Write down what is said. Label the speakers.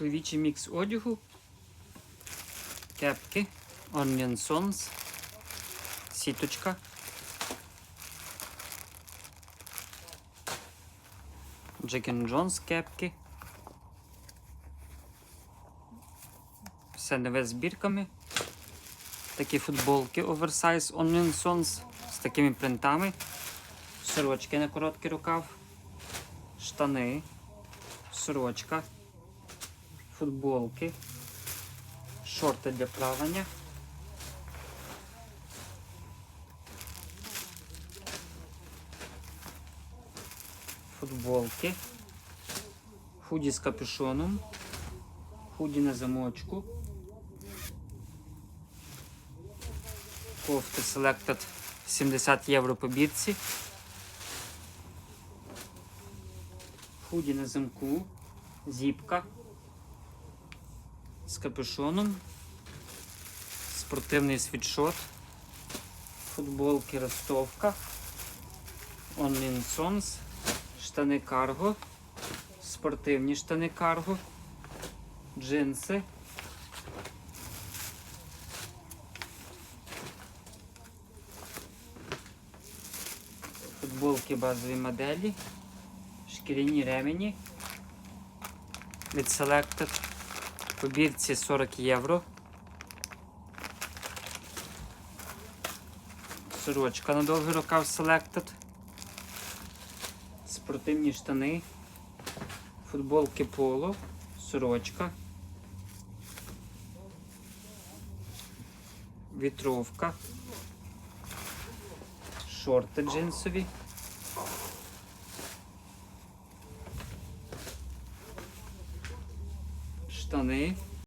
Speaker 1: чоловічий мікс одягу, кепки, Onion Sons, сіточка. And Jones кепки. Все нове з бірками. Такі футболки оверсайз Onion Sons з такими принтами. Сорочки на короткий рукав. Штани. Сорочка. Футболки. Шорти для плавання. Футболки. Худі з капюшоном. Худі на замочку. Кофти Selected 70 євро по бірці. Худі на замку. Зіпка. З капюшоном. Спортивний світшот. Футболки ростовка. Онлін Сонс. Штани карго. Спортивні штани карго. Джинси. Футболки базові моделі. Шкіряні ремені. Від Selected. По бірці 40 євро. Сорочка на довгий рукав Selected. Спортивні штани. Футболки поло. Сорочка. Вітровка. Шорти джинсові. Штани.